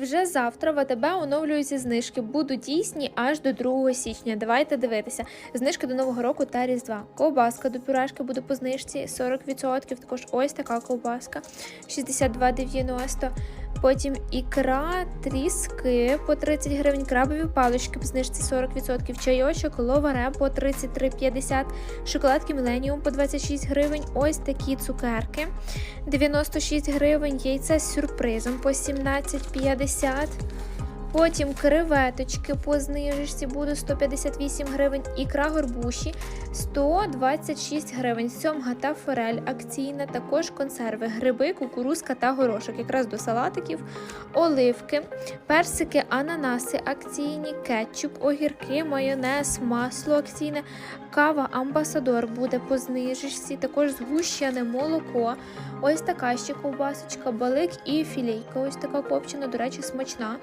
Вже завтра в АТБ оновлюються знижки. Будуть дійсні аж до 2 січня. Давайте дивитися. Знижки до Нового року та Різдва. Ковбаска до пюрешки буде по знижці 40%. Також ось така ковбаска 62,90. Потім ікра, тріски по 30 гривень, крабові палички по знижці 40%, чайочок, ловаре по 33,50, шоколадки Міленіум по 26 гривень, ось такі цукерки 96 гривень, яйце з сюрпризом по 17,50. Потім креветочки по знижці буде 158 гривень, ікра горбуші 126 гривень, сьомга та форель акційна, також консерви, гриби, кукурузка та горошок, якраз до салатиків, оливки, персики, ананаси акційні, кетчуп, огірки, майонез, масло акційне, кава амбасадор буде по знижці, також згущене молоко. Ось така ще ковбасочка, балик і філейка. Ось така копчена, до речі, смачна.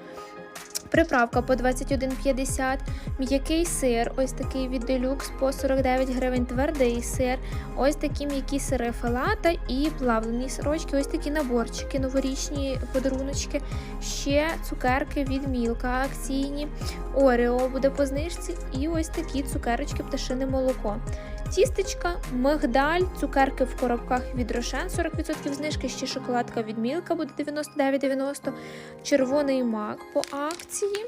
Приправка по 21,50, м'який сир, ось такий від делюкс по 49 гривень, твердий сир, ось такі м'які сири фалата і плавлені сирочки, ось такі наборчики, новорічні подаруночки, ще цукерки від мілка акційні, Орео буде по знижці, і ось такі цукерочки пташине молоко. Тістечка, мигдаль, цукерки в коробках від Рошен 40% знижки, ще шоколадка від Мілка буде 99,90, червоний мак по акції.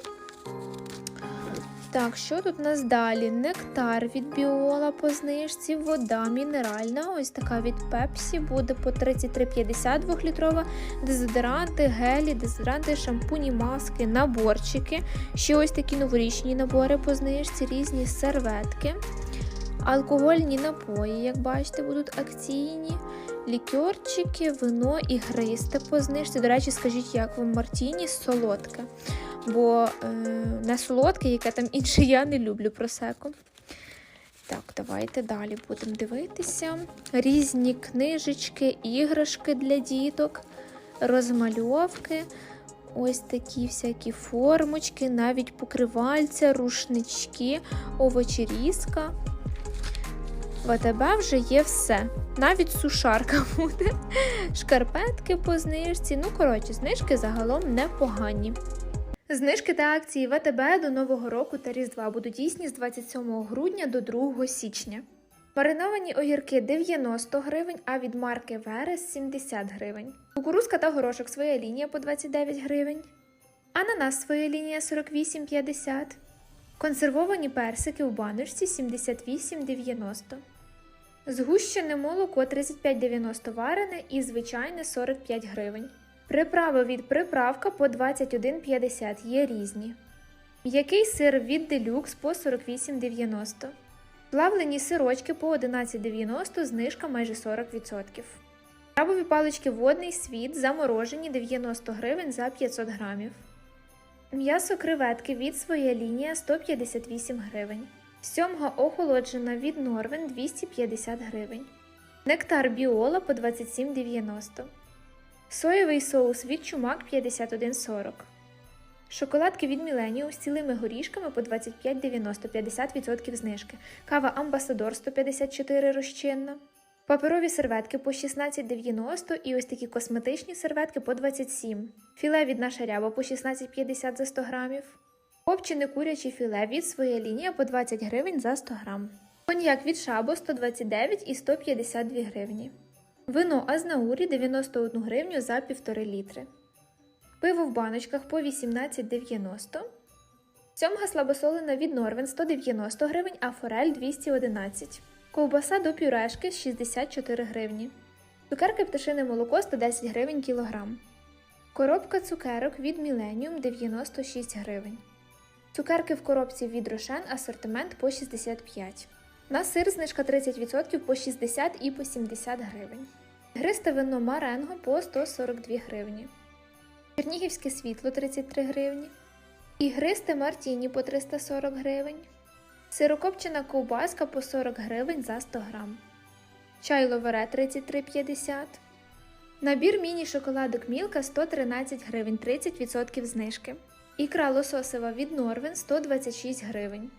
Так, що тут у нас далі? Нектар від Біола по знижці, вода мінеральна, ось така від Пепсі, буде по 33,50 2-літрова, дезодоранти, гелі, дезодоранти, шампуні, маски, наборчики. Ще ось такі новорічні набори по знижці, різні серветки. Алкогольні напої, як бачите, будуть акційні, лікерчики, вино і гристи по знижці. До речі, скажіть, як вам Мартіні солодке. Бо е, не солодке, яке там інше я не люблю просеко. Так, давайте далі будемо дивитися. Різні книжечки, іграшки для діток, розмальовки. Ось такі всякі формочки, навіть покривальця, рушнички, овочерізка. В АТБ вже є все. Навіть сушарка буде. Шкарпетки по знижці. Ну, коротше, знижки загалом непогані. Знижки та акції в АТБ до Нового року та Різдва будуть дійсні з 27 грудня до 2 січня. Мариновані огірки 90 гривень, а від марки Верес 70 гривень. Кукурузка та горошок своя лінія по 29 гривень. Ананас своя лінія 48,50. Консервовані персики у баночці 78,90. Згущене молоко 35,90 варене і звичайне 45 гривень. Приправи від приправка по 21,50 є різні. М'який сир від делюкс по 48,90. Плавлені сирочки по 11,90, знижка майже 40%. Крабові палички водний світ заморожені 90 гривень за 500 грамів. М'ясо креветки від своя лінія 158 гривень. Сьомга охолоджена від Норвен 250 гривень. Нектар біола по 27,90. Соєвий соус від чумак 51,40. Шоколадки від Millennium з цілими горішками по 25,90 50% знижки. Кава Амбасадор 154 розчинна. Паперові серветки по 16,90 і ось такі косметичні серветки по 27. Філе від наша ряба по 16,50 за 100 грамів. Копчене куряче філе від своя лінія по 20 гривень за 100 грам. Коньяк від шабо 129 і 152 гривні. Вино Азнаурі 91 гривню за 1,5 літри. Пиво в баночках по 18,90. Сьомга слабосолена від Норвен 190 гривень, а форель 211. Ковбаса до пюрешки 64 гривні. Цукерки пташине молоко 110 гривень кілограм. Коробка цукерок від Millennium 96 гривень. Цукерки в коробці від Рошен асортимент по 65. На сир знижка 30% по 60 і по 70 гривень. Гристе вино Маренго по 142 гривні. Чернігівське світло 33 гривні. Ігристе Мартіні по 340 гривень. Сирокопчена ковбаска по 40 гривень за 100 грам. Чай ловере 33,50. Набір міні-шоколадок Мілка 113 гривень 30% знижки. Ікра лососева від Норвен 126 гривень.